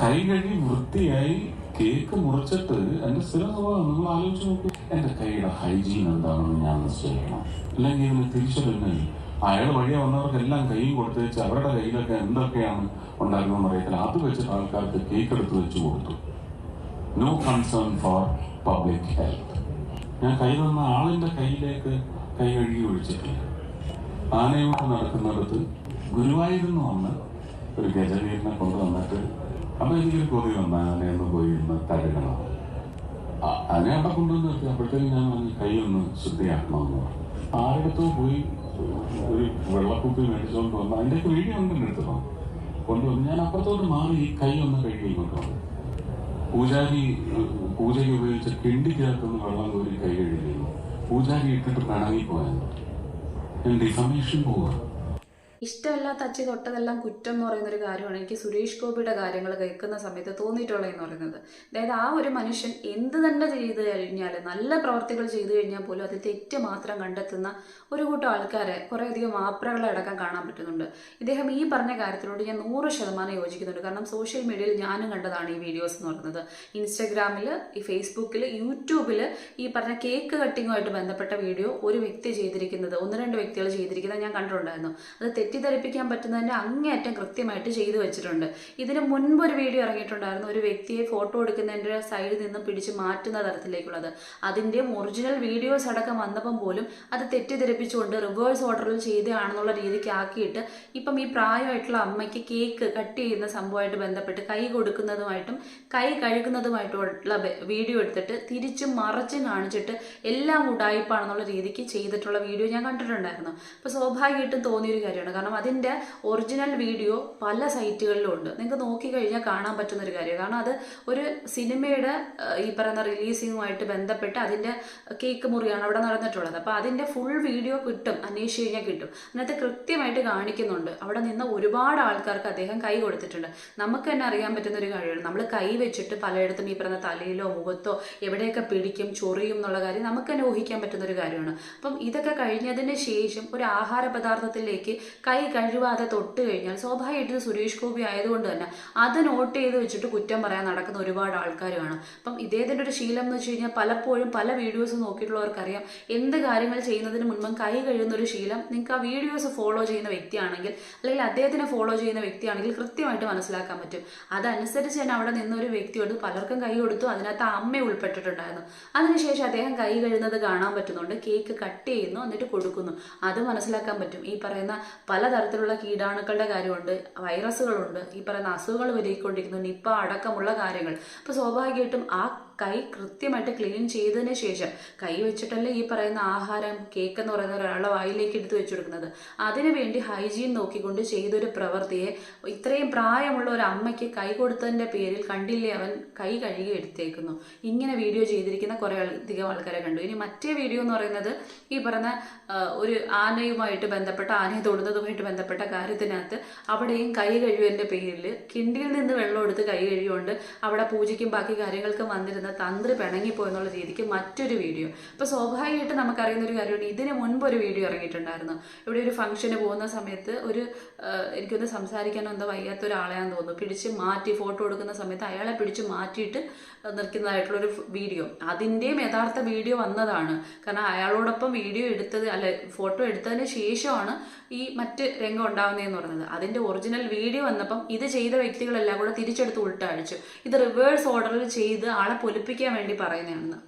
കൈ കഴുകി വൃത്തിയായി കേക്ക് മുറിച്ചിട്ട് എന്റെ സ്ഥിരം സ്വഭാവം നിങ്ങൾ ആലോചിച്ച് നോക്കൂ. എന്റെ കൈയുടെ ഹൈജീൻ എന്താണെന്ന് ഞാൻ നിശ്ചയിക്കണം. അല്ലെങ്കിൽ ഇതിന് തിരിച്ചറിയുന്നില്ല അയാൾ വഴിയെ വന്നവർക്കെല്ലാം കൈയും കൊടുത്ത് വെച്ച് അവരുടെ കയ്യിലൊക്കെ എന്തൊക്കെയാണ് ഉണ്ടാക്കുന്നതെന്ന് അറിയത്തില്ല. അത് വെച്ചിട്ട് ആൾക്കാർക്ക് കേക്ക് എടുത്ത് വെച്ച് കൊടുത്തു. No concern for public health ഞാൻ കൈ വന്ന ആളിന്റെ കയ്യിലേക്ക് കൈ കഴുകി ഒഴിച്ചിട്ടില്ല. ആനയോട്ട് നടക്കുന്നിടത്ത് ഗുരുവായൂരിൽ നിന്ന് വന്ന് ഒരു ഗജവീരനെ കൊണ്ടുവന്നിട്ട് അമ്മ എനിക്കൊരു കൊതി വന്ന ആനയൊന്ന് പോയി ഇന്ന് തഴുകണം ആ- അതിനെ അവിടെ കൊണ്ടുവന്ന് നിർത്തി അപ്പോഴത്തേക്കും ഞാൻ കൈ ഒന്ന് ശുദ്ധിയാക്കണമെന്ന് പറഞ്ഞു. ആരുടെ പോയി ഒരു വെള്ളക്കുപ്പി മേടിച്ചുകൊണ്ട് വന്ന് അതിന്റെയൊക്കെ വീഡിയോ ഒന്നും എടുത്തോ കൊണ്ടുവന്ന് ഞാൻ അപ്പുറത്തോട്ട് മാറി ഈ കൈ ഒന്ന് കഴുകി കൊണ്ടുവന്നു പൂജാരി പൂജയ്ക്ക് ഉപയോഗിച്ച കിണ്ടിക്കകത്തുനിന്ന് വെള്ളം കോരി കൈ കഴുകി. പൂജാരി ഇട്ടിട്ട് പോയാൽ ഞാൻ ഡിഫമേഷൻ പോവുക ഇഷ്ടമല്ലാത്ത അച്ഛൻ തൊട്ടതെല്ലാം കുറ്റം എന്ന് പറയുന്ന ഒരു കാര്യമാണ്. എനിക്ക് സുരേഷ് ഗോപിയുടെ കാര്യങ്ങൾ കേൾക്കുന്ന സമയത്ത് തോന്നിയിട്ടുള്ളതെന്ന് പറയുന്നത്. അതായത് ആ ഒരു മനുഷ്യൻ എന്ത് തന്നെ ചെയ്തു കഴിഞ്ഞാൽ നല്ല പ്രവർത്തികൾ ചെയ്തു കഴിഞ്ഞാൽ പോലും അതിൽ തെറ്റ് മാത്രം കണ്ടെത്തുന്ന ഒരു കൂട്ടം ആൾക്കാരെ കുറേയധികം ആപ്രകളെ അടക്കം കാണാൻ പറ്റുന്നുണ്ട്. ഇദ്ദേഹം ഈ പറഞ്ഞ കാര്യത്തിനോട് ഞാൻ നൂറ് ശതമാനം യോജിക്കുന്നുണ്ട്. കാരണം സോഷ്യൽ മീഡിയയിൽ ഞാനും കണ്ടതാണ് ഈ വീഡിയോസ് എന്ന് പറയുന്നത്. ഇൻസ്റ്റഗ്രാമിൽ ഈ ഫേസ്ബുക്കിൽ യൂട്യൂബിൽ ഈ പറഞ്ഞ കേക്ക് കട്ടിങ്ങുമായിട്ട് ബന്ധപ്പെട്ട വീഡിയോ ഒരു വ്യക്തി ചെയ്തിരിക്കുന്നത് ഒന്ന് രണ്ട് വ്യക്തികൾ ചെയ്തിരിക്കുന്നത് ഞാൻ കണ്ടിട്ടുണ്ടായിരുന്നു. അത് തെറ്റിദ്ധരിപ്പിക്കാൻ പറ്റുന്നതിന്റെ അങ്ങേയറ്റം കൃത്യമായിട്ട് ചെയ്തു വെച്ചിട്ടുണ്ട്. ഇതിന് മുൻപ് ഒരു വീഡിയോ ഇറങ്ങിയിട്ടുണ്ടായിരുന്നു. ഒരു വ്യക്തിയെ ഫോട്ടോ എടുക്കുന്നതിന്റെ സൈഡിൽ നിന്ന് പിടിച്ച് മാറ്റുന്ന തരത്തിലേക്കുള്ളത്. അതിന്റെ ഒറിജിനൽ വീഡിയോസ് അടക്കം വന്നപ്പം പോലും അത് തെറ്റിദ്ധരിപ്പിച്ചുകൊണ്ട് റിവേഴ്സ് ഓർഡറിൽ ചെയ്തതാണെന്നുള്ള രീതിക്ക് ആക്കിയിട്ട് ഇപ്പം ഈ പ്രായമായിട്ടുള്ള അമ്മയ്ക്ക് കേക്ക് കട്ട് ചെയ്യുന്ന സംഭവമായിട്ട് ബന്ധപ്പെട്ട് കൈ കൊടുക്കുന്നതുമായിട്ടും കൈ കഴുകുന്നതുമായിട്ടുള്ള വീഡിയോ എടുത്തിട്ട് തിരിച്ചും മറച്ചും കാണിച്ചിട്ട് എല്ലാം ഉടായിപ്പാണെന്നുള്ള രീതിക്ക് ചെയ്തിട്ടുള്ള വീഡിയോ ഞാൻ കണ്ടിട്ടുണ്ടായിരുന്നു. അപ്പോൾ സ്വാഭാവികമായിട്ടും തോന്നിയൊരു കാര്യമാണ്. കാരണം അതിന്റെ ഒറിജിനൽ വീഡിയോ പല സൈറ്റുകളിലും ഉണ്ട്. നിങ്ങൾക്ക് നോക്കിക്കഴിഞ്ഞാൽ കാണാൻ പറ്റുന്ന ഒരു കാര്യം. കാരണം അത് ഒരു സിനിമയുടെ ഈ പറയുന്ന റിലീസിങ്ങുമായിട്ട് ബന്ധപ്പെട്ട് അതിന്റെ കേക്ക് മുറിയാണ് അവിടെ നടന്നിട്ടുള്ളത്. അപ്പോൾ അതിന്റെ ഫുൾ വീഡിയോ കിട്ടും അന്വേഷിച്ച് കഴിഞ്ഞാൽ കിട്ടും. അതിനകത്ത് കൃത്യമായിട്ട് കാണിക്കുന്നുണ്ട്. അവിടെ നിന്ന് ഒരുപാട് ആൾക്കാർക്ക് അദ്ദേഹം കൈ കൊടുത്തിട്ടുണ്ട്. നമുക്ക് തന്നെ അറിയാൻ പറ്റുന്ന ഒരു കാര്യമാണ്. നമ്മൾ കൈ വെച്ചിട്ട് പലയിടത്തും ഈ പറയുന്ന തലയിലോ മുഖത്തോ എവിടെയൊക്കെ പിടിക്കും ചൊറിയും എന്നുള്ള കാര്യം നമുക്ക് തന്നെ ഊഹിക്കാൻ പറ്റുന്ന ഒരു കാര്യമാണ്. അപ്പം ഇതൊക്കെ കഴിഞ്ഞതിന് ശേഷം ഒരു ആഹാര പദാർത്ഥത്തിലേക്ക് കൈ കഴുകാതെ തൊട്ട് കഴിഞ്ഞാൽ സ്വാഭാവികമായിട്ടും സുരേഷ് ഗോപി ആയതുകൊണ്ട് തന്നെ അത് നോട്ട് ചെയ്ത് വെച്ചിട്ട് കുറ്റം പറയാൻ നടക്കുന്ന ഒരുപാട് ആൾക്കാർ അപ്പം ഇദ്ദേഹത്തിന്റെ ഒരു ശീലം എന്ന് വെച്ച് കഴിഞ്ഞാൽ പലപ്പോഴും പല വീഡിയോസ് നോക്കിയിട്ടുള്ളവർക്കറിയാം എന്ത് കാര്യങ്ങൾ ചെയ്യുന്നതിന് മുൻപും കൈ കഴുകുന്ന ഒരു ശീലം. നിങ്ങൾക്ക് ആ വീഡിയോസ് ഫോളോ ചെയ്യുന്ന വ്യക്തിയാണെങ്കിൽ അല്ലെങ്കിൽ അദ്ദേഹത്തിനെ ഫോളോ ചെയ്യുന്ന വ്യക്തിയാണെങ്കിൽ കൃത്യമായിട്ട് മനസ്സിലാക്കാൻ പറ്റും. അതനുസരിച്ച് തന്നെ അവിടെ നിന്ന ഒരു വ്യക്തിയോട് പലർക്കും കൈ കൊടുത്തു അതിനകത്ത് അമ്മ ഉൾപ്പെട്ടിട്ടുണ്ടായിരുന്നു. അതിനുശേഷം അദ്ദേഹം കൈ കഴുകുന്നത് കാണാൻ പറ്റുന്നുണ്ട്. കേക്ക് കട്ട് ചെയ്യുന്നു എന്നിട്ട് കൊടുക്കുന്നു. അത് മനസ്സിലാക്കാൻ പറ്റും. ഈ പറയുന്ന പലതരത്തിലുള്ള കീടാണുക്കളുടെ കാര്യമുണ്ട് വൈറസുകളുണ്ട് ഈ പറയുന്ന അസുഖങ്ങൾ വിലയിക്കൊണ്ടിരിക്കുന്നു നിപ്പ അടക്കമുള്ള കാര്യങ്ങൾ. അപ്പോൾ സ്വാഭാവികമായിട്ടും ആ കൈ കൃത്യമായിട്ട് ക്ലീൻ ചെയ്തതിന് ശേഷം കൈ വെച്ചിട്ടല്ലേ ഈ പറയുന്ന ആഹാരം കേക്ക് എന്ന് പറയുന്ന ഒരാളുടെ വായിലേക്ക് എടുത്ത് വെച്ചു കൊടുക്കുന്നത്. അതിനു വേണ്ടി ഹൈജീൻ നോക്കിക്കൊണ്ട് ചെയ്തൊരു പ്രവൃത്തിയെ ഇത്രയും പ്രായമുള്ള ഒരു അമ്മയ്ക്ക് കൈ കൊടുത്തതിന്റെ പേരിൽ കണ്ടില്ലേ അവൻ കൈ കഴുകി എടുത്തേക്കുന്നു. ഇങ്ങനെ വീഡിയോ ചെയ്തിരിക്കുന്ന കുറേ അധികം ആൾക്കാരെ കണ്ടു. ഇനി മറ്റേ വീഡിയോ എന്ന് പറയുന്നത് ഈ പറഞ്ഞ ഒരു ആനയുമായിട്ട് ബന്ധപ്പെട്ട ആനയെ തൊടുന്നതുമായിട്ട് ബന്ധപ്പെട്ട കാര്യത്തിനകത്ത് അവിടെയും കൈ കഴുകിയതിന്റെ പേരിൽ കിണ്ടിയിൽ നിന്ന് വെള്ളം എടുത്ത് കൈ കഴിയുകൊണ്ട് അവിടെ പൂജയ്ക്കും ബാക്കി കാര്യങ്ങൾക്കും വന്നിരുന്ന തന്ത്രി പിണങ്ങിപ്പോയെന്നുള്ള രീതിക്ക് മറ്റൊരു വീഡിയോ. അപ്പോൾ സ്വാഭാവികമായിട്ട് നമുക്കറിയുന്ന ഒരു കാര്യമുണ്ട്. ഇതിന് മുൻപ് ഒരു വീഡിയോ ഇറങ്ങിയിട്ടുണ്ടായിരുന്നു. ഇവിടെ ഒരു ഫംഗ്ഷന് പോകുന്ന സമയത്ത് ഒരു എനിക്കൊന്ന് സംസാരിക്കാനോ എന്തോ വയ്യാത്ത ഒരാളെയാന്ന് തോന്നുന്നു. പിടിച്ച് മാറ്റി ഫോട്ടോ എടുക്കുന്ന സമയത്ത് അയാളെ പിടിച്ച് മാറ്റിയിട്ട് നിൽക്കുന്നതായിട്ടുള്ളൊരു വീഡിയോ. അതിന്റെയും യഥാർത്ഥ വീഡിയോ വന്നതാണ്. കാരണം അയാളോടൊപ്പം വീഡിയോ എടുത്തത് അല്ല ഫോട്ടോ എടുത്തതിന് ശേഷമാണ് ഈ മറ്റ് രംഗം ഉണ്ടാവുന്നതെന്ന് പറയുന്നത് അതിന്റെ ഒറിജിനൽ വീഡിയോ വന്നപ്പം ഇത് ചെയ്ത വ്യക്തികളെല്ലാം കൂടെ തിരിച്ചെടുത്ത് ഉൾട്ടഴിച്ചു ഇത് റിവേഴ്സ് ഓർഡറിൽ ചെയ്ത് ആളെ പൊലിപ്പിക്കാൻ വേണ്ടി പറയുന്നതാണെന്ന്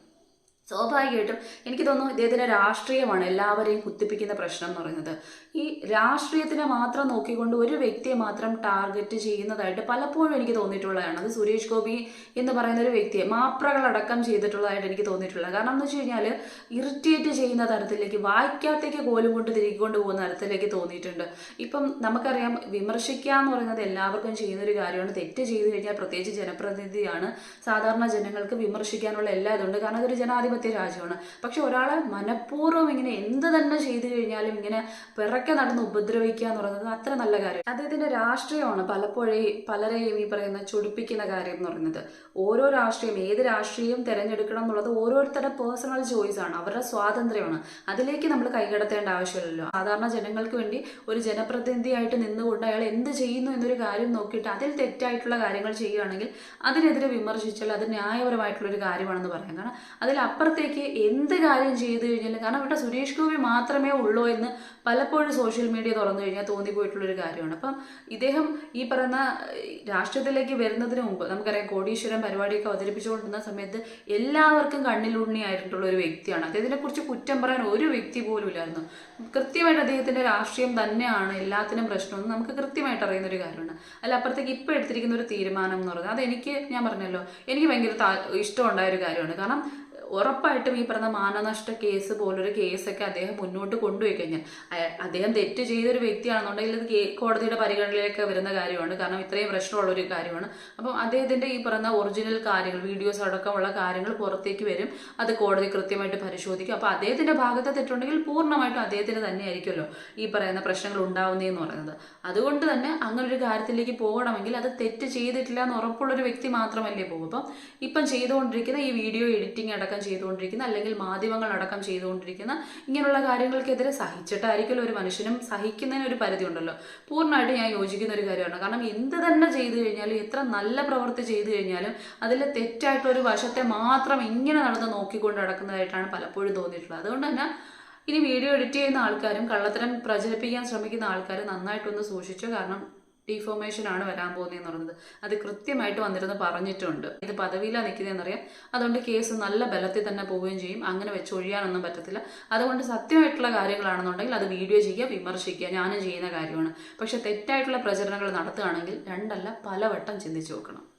സ്വാഭാവികമായിട്ടും എനിക്ക് തോന്നുന്നു ഇദ്ദേഹത്തിന്റെ രാഷ്ട്രീയമാണ് എല്ലാവരെയും കുത്തിപ്പിക്കുന്ന പ്രശ്നം എന്ന് പറയുന്നത്. ഈ രാഷ്ട്രീയത്തിനെ മാത്രം നോക്കിക്കൊണ്ട് ഒരു വ്യക്തിയെ മാത്രം ടാർഗറ്റ് ചെയ്യുന്നതായിട്ട് പലപ്പോഴും എനിക്ക് തോന്നിയിട്ടുള്ളതാണ്. അത് സുരേഷ് ഗോപി എന്ന് പറയുന്ന ഒരു വ്യക്തിയെ മാപ്രകളടക്കം ചെയ്തിട്ടുള്ളതായിട്ട് എനിക്ക് തോന്നിയിട്ടുള്ളത്. കാരണം എന്ന് വെച്ച് കഴിഞ്ഞാൽ ഇറിറ്റേറ്റ് ചെയ്യുന്ന തരത്തിലേക്ക് വായിക്കാത്തേക്ക് കോലും കൊണ്ട് തിരികൊണ്ട് പോകുന്ന തരത്തിലേക്ക് തോന്നിയിട്ടുണ്ട്. ഇപ്പം നമുക്കറിയാം വിമർശിക്കുക എന്ന് പറയുന്നത് എല്ലാവർക്കും ചെയ്യുന്ന ഒരു കാര്യമാണ്. തെറ്റ് ചെയ്തു കഴിഞ്ഞാൽ പ്രത്യേകിച്ച് ജനപ്രതിനിധിയാണ്. സാധാരണ ജനങ്ങൾക്ക് വിമർശിക്കാനുള്ള എല്ലാ ഇതുണ്ട്. കാരണം അതൊരു ജനാധിപത്യ ജനാധിപത്യ രാജ്യമാണ്. പക്ഷെ ഒരാളെ മനഃപൂർവം ഇങ്ങനെ എന്ത് തന്നെ ചെയ്തു കഴിഞ്ഞാലും ഇങ്ങനെ പിറക്കെ നടന്ന് ഉപദ്രവിക്കുക എന്ന് പറയുന്നത് അത്ര നല്ല കാര്യം. അദ്ദേഹത്തിന്റെ രാഷ്ട്രീയമാണ് പലപ്പോഴും പലരെയും ഈ പറയുന്ന ചൊടിപ്പിക്കുന്ന കാര്യം എന്ന് പറയുന്നത്. ഓരോ രാഷ്ട്രീയം ഏത് രാഷ്ട്രീയം തിരഞ്ഞെടുക്കണം എന്നുള്ളത് ഓരോരുത്തരുടെ പേഴ്സണൽ ചോയ്സ് ആണ് അവരുടെ സ്വാതന്ത്ര്യമാണ്. അതിലേക്ക് നമ്മൾ കൈകടത്തേണ്ട ആവശ്യമില്ലല്ലോ. സാധാരണ ജനങ്ങൾക്ക് വേണ്ടി ഒരു ജനപ്രതിനിധിയായിട്ട് നിന്നുകൊണ്ട് അയാൾ എന്ത് ചെയ്യുന്നു എന്നൊരു കാര്യം നോക്കിയിട്ട് അതിൽ തെറ്റായിട്ടുള്ള കാര്യങ്ങൾ ചെയ്യുകയാണെങ്കിൽ അതിനെതിരെ വിമർശിച്ചാൽ അത് ന്യായപരമായിട്ടുള്ള ഒരു കാര്യമാണെന്ന് പറയാം. കാരണം അതിലപ്പുറത്തേക്ക് എന്ത് കാര്യം ചെയ്തു കഴിഞ്ഞാലും കാരണം ഇവിടെ സുരേഷ് ഗോപി മാത്രമേ ഉള്ളൂ എന്ന് പലപ്പോഴും സോഷ്യൽ മീഡിയ തുറന്നു കഴിഞ്ഞാൽ തോന്നിപ്പോയിട്ടുള്ളൊരു കാര്യമാണ്. അപ്പം ഇദ്ദേഹം ഈ പറയുന്ന രാഷ്ട്രീയത്തിലേക്ക് വരുന്നതിന് മുമ്പ് നമുക്കറിയാം കോടീശ്വരം പരിപാടിയൊക്കെ അവതരിപ്പിച്ചുകൊണ്ടിരുന്ന സമയത്ത് എല്ലാവർക്കും കണ്ണിലുണ്ണിയായിട്ടുള്ള ഒരു വ്യക്തിയാണ്. അദ്ദേഹത്തിനെക്കുറിച്ച് കുറ്റം പറയാൻ ഒരു വ്യക്തി പോലും ഇല്ലായിരുന്നു. കൃത്യമായിട്ട് അദ്ദേഹത്തിന്റെ രാഷ്ട്രീയം തന്നെയാണ് എല്ലാത്തിനും പ്രശ്നമെന്ന് നമുക്ക് കൃത്യമായിട്ട് അറിയുന്ന ഒരു കാര്യമാണ്. അല്ല അപ്പുറത്തേക്ക് ഇപ്പോൾ എടുത്തിരിക്കുന്ന ഒരു തീരുമാനം എന്ന് പറയുന്നത് അത് എനിക്ക് ഞാൻ പറഞ്ഞല്ലോ എനിക്ക് ഭയങ്കര ഇഷ്ടമുണ്ടായ ഒരു കാര്യമാണ്. കാരണം ഉറപ്പായിട്ടും ഈ പറഞ്ഞ മാനനഷ്ട കേസ് പോലൊരു കേസൊക്കെ അദ്ദേഹം മുന്നോട്ട് കൊണ്ടുപോയി കഴിഞ്ഞാൽ. അദ്ദേഹം തെറ്റ് ചെയ്തൊരു വ്യക്തിയാണെന്നുണ്ടെങ്കിൽ ഇത് കോടതിയുടെ പരിഗണനയിലേക്ക് വരുന്ന കാര്യമാണ്. കാരണം ഇത്രയും പ്രശ്നമുള്ള ഒരു കാര്യമാണ്. അപ്പം അദ്ദേഹത്തിന്റെ ഈ പറഞ്ഞ ഒറിജിനൽ കാര്യങ്ങൾ വീഡിയോസ് അടക്കമുള്ള കാര്യങ്ങൾ പുറത്തേക്ക് വരും. അത് കോടതി കൃത്യമായിട്ട് പരിശോധിക്കും. അപ്പോൾ അദ്ദേഹത്തിന്റെ ഭാഗത്തെ തെറ്റുണ്ടെങ്കിൽ പൂർണമായിട്ടും അദ്ദേഹത്തിന് തന്നെയായിരിക്കുമല്ലോ ഈ പറയുന്ന പ്രശ്നങ്ങൾ ഉണ്ടാവുന്നതെന്ന് പറയുന്നത്. അതുകൊണ്ട് തന്നെ അങ്ങനെ ഒരു കാര്യത്തിലേക്ക് പോകണമെങ്കിൽ അത് തെറ്റ് ചെയ്തിട്ടില്ല എന്ന് ഉറപ്പുള്ളൊരു വ്യക്തി മാത്രമല്ലേ പോകും. അപ്പം ഇപ്പം ചെയ്തുകൊണ്ടിരിക്കുന്ന ഈ വീഡിയോ എഡിറ്റിംഗ് അടക്കം ചെയ്തുകൊണ്ടിരിക്കുന്ന അല്ലെങ്കിൽ മാധ്യമങ്ങൾ അടക്കം ചെയ്തുകൊണ്ടിരിക്കുന്ന ഇങ്ങനെയുള്ള കാര്യങ്ങൾക്കെതിരെ സഹിച്ചിട്ടായിരിക്കും ഒരു മനുഷ്യനും സഹിക്കുന്നതിന് ഒരു പരിധി ഉണ്ടല്ലോ. പൂർണമായിട്ട് ഞാൻ യോജിക്കുന്ന ഒരു കാര്യമാണ്. കാരണം എന്ത് തന്നെ ചെയ്തു കഴിഞ്ഞാലും എത്ര നല്ല പ്രവൃത്തി ചെയ്തു കഴിഞ്ഞാലും അതിൽ തെറ്റായിട്ട് ഒരു വശത്തെ മാത്രം ഇങ്ങനെ നടന്ന് നോക്കിക്കൊണ്ട് നടക്കുന്നതായിട്ടാണ് പലപ്പോഴും തോന്നിയിട്ടുള്ളത്. അതുകൊണ്ട് തന്നെ ഇനി വീഡിയോ എഡിറ്റ് ചെയ്യുന്ന ആൾക്കാരും കള്ളത്തരം പ്രചരിപ്പിക്കാൻ ശ്രമിക്കുന്ന ആൾക്കാരും നന്നായിട്ടൊന്ന് സൂക്ഷിച്ചു. കാരണം ഡീഫോമേഷൻ ആണ് വരാൻ പോകുന്നതെന്ന് പറയുന്നത്. അത് കൃത്യമായിട്ട് വന്നിരുന്ന് പറഞ്ഞിട്ടുണ്ട്. ഇത് പദവിയിലാണ് നിൽക്കുന്നതെന്നറിയാം. അതുകൊണ്ട് കേസ് നല്ല ബലത്തിൽ തന്നെ പോവുകയും ചെയ്യും. അങ്ങനെ വെച്ച് ഒഴിയാനൊന്നും പറ്റത്തില്ല. അതുകൊണ്ട് സത്യമായിട്ടുള്ള കാര്യങ്ങളാണെന്നുണ്ടെങ്കിൽ അത് വീഡിയോ ചെയ്യുക വിമർശിക്കുക. ഞാനും ചെയ്യുന്ന കാര്യമാണ്. പക്ഷെ തെറ്റായിട്ടുള്ള പ്രചരണങ്ങൾ നടത്തുകയാണെങ്കിൽ രണ്ടല്ല പലവട്ടം ചിന്തിച്ചു നോക്കണം.